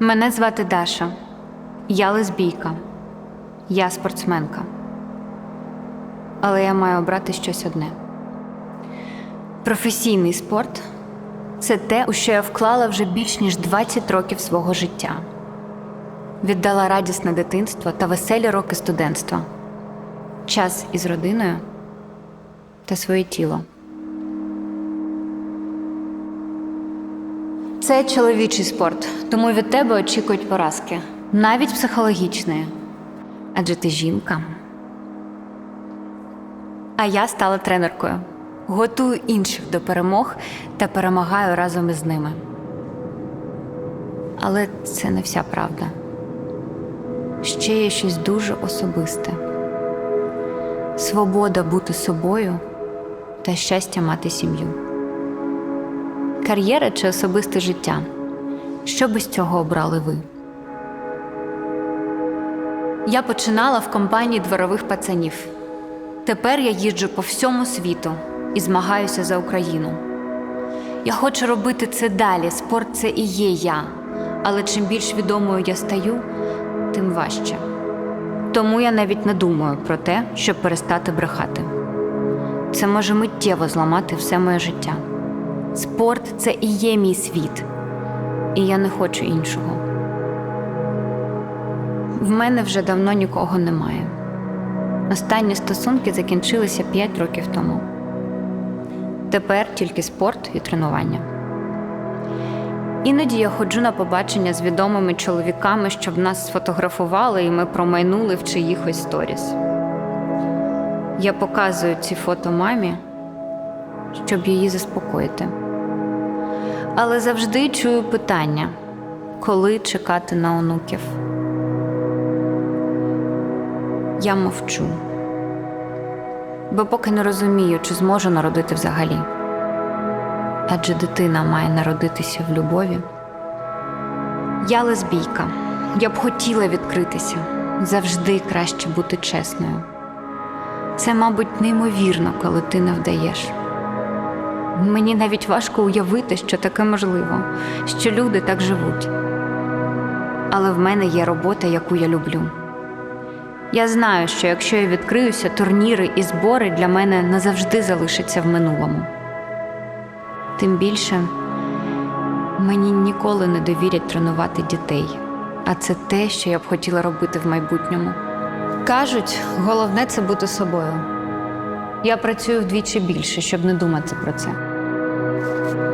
Мене звати Даша. Я лесбійка. Я спортсменка. Але я маю обрати щось одне. Професійний спорт це те, у що я вклала вже більш ніж 20 років свого життя. Віддала радісне дитинство та веселі роки студентства, час із родиною та своє тіло. Це чоловічий спорт, тому від тебе очікують поразки, навіть психологічної. Адже ти жінка. А я стала тренеркою. Готую інших до перемог та перемагаю разом із ними. Але це не вся правда. Ще є щось дуже особисте: свобода бути собою та щастя мати сім'ю. Кар'єра чи особисте життя? Що би з цього обрали ви? Я починала в компанії дворових пацанів. Тепер я їжджу по всьому світу і змагаюся за Україну. Я хочу робити це далі. Спорт це і є я. Але чим більш відомою я стаю, тим важче. Тому я навіть не думаю про те, щоб перестати брехати. Це може миттєво зламати все моє життя. Спорт це і є мій світ, і я не хочу іншого. В мене вже давно нікого немає. Останні стосунки закінчилися 5 років тому. Тепер тільки спорт і тренування. Іноді я ходжу на побачення з відомими чоловіками, щоб нас сфотографували і ми промайнули в чиїхось сторіс. Я показую ці фото мамі, щоб її заспокоїти. Але завжди чую питання, коли чекати на онуків. Я мовчу, бо поки не розумію, чи зможу народити взагалі. Адже дитина має народитися в любові. Я лесбійка. Я б хотіла відкритися. Завжди краще бути чесною. Це, мабуть, неймовірно, коли ти не вдаєш. Мені навіть важко уявити, що таке можливо, що люди так живуть. Але в мене є робота, яку я люблю. Я знаю, що якщо я відкриюся, турніри і збори для мене назавжди залишаться в минулому. Тим більше мені ніколи не довірять тренувати дітей, а це те, що я б хотіла робити в майбутньому. Кажуть, головне це бути собою. Я працюю вдвічі більше, щоб не думати про це. Thank you.